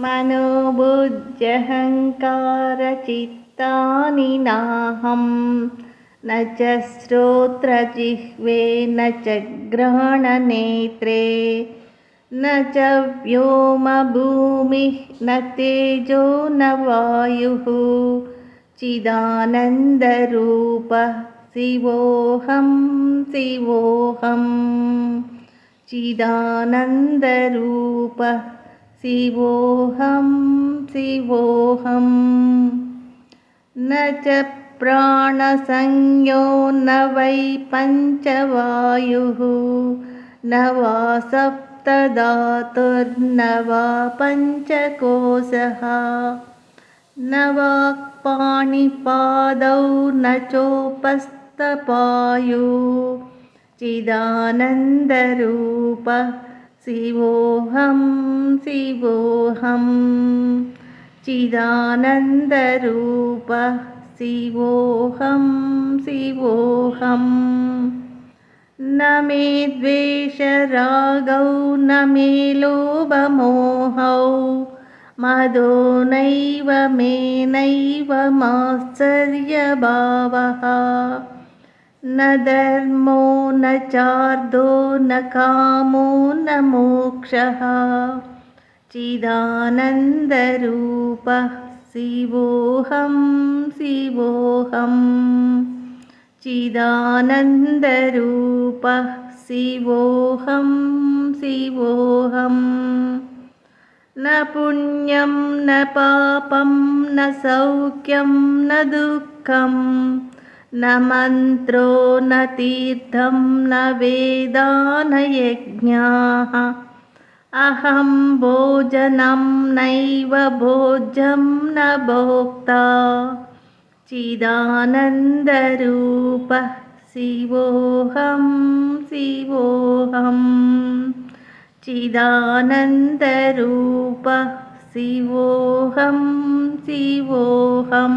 मनोबुद्ध्यहङ्कारचित्तानि नाहं। न च श्रोत्रजिह्वे न च ग्रहणनेत्रे। न च व्योमभूमिः न तेजो न वायुः। चिदानन्दरूपः शिवोऽहं शिवोऽहं। चिदानन्दरूपः शिवोऽहं शिवोऽहं। न च प्राणसंज्ञो न वै पञ्चवायुः न वा सप्तधातुर्न वा पञ्चकोशः। न वाक्पाणिपादौ न चोपस्तपायु चिदानन्दरूपः शिवोऽहं शिवोऽहं चिदानन्दरूपः शिवोऽहं शिवोऽहं न मे द्वेषरागौ न मे लोभमोहौ। मदो नैव मे नैव माश्चर्यभावः न धर्मो न चार्दो न कामो न मोक्षः। चिदानन्दरूपः शिवोऽहं शिवोऽहं। चिदानन्दरूपः शिवोऽहं शिवोऽहम् न पुण्यं न पापं न सौख्यं न दुःखं न मन्त्रो न तीर्थं न वेदा न यज्ञाः अहं भोजनं नैव भोज्यं न भोक्ता। चिदानन्दरूपः शिवोऽहं शिवोऽहम् चिदानन्दरूपः शिवोऽहं शिवोऽहं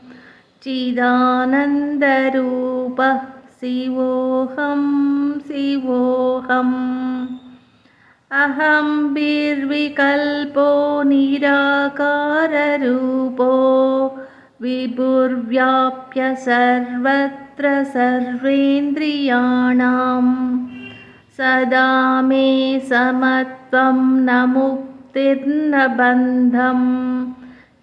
चिदानन्दरूपः शिवोऽहं शिवोऽहम्। अहं विर्विकल्पो निराकाररूपो विभुर्व्याप्य सर्वत्र सर्वेन्द्रियाणाम् सदा मे समत्वं न मुक्तिर्न बन्धं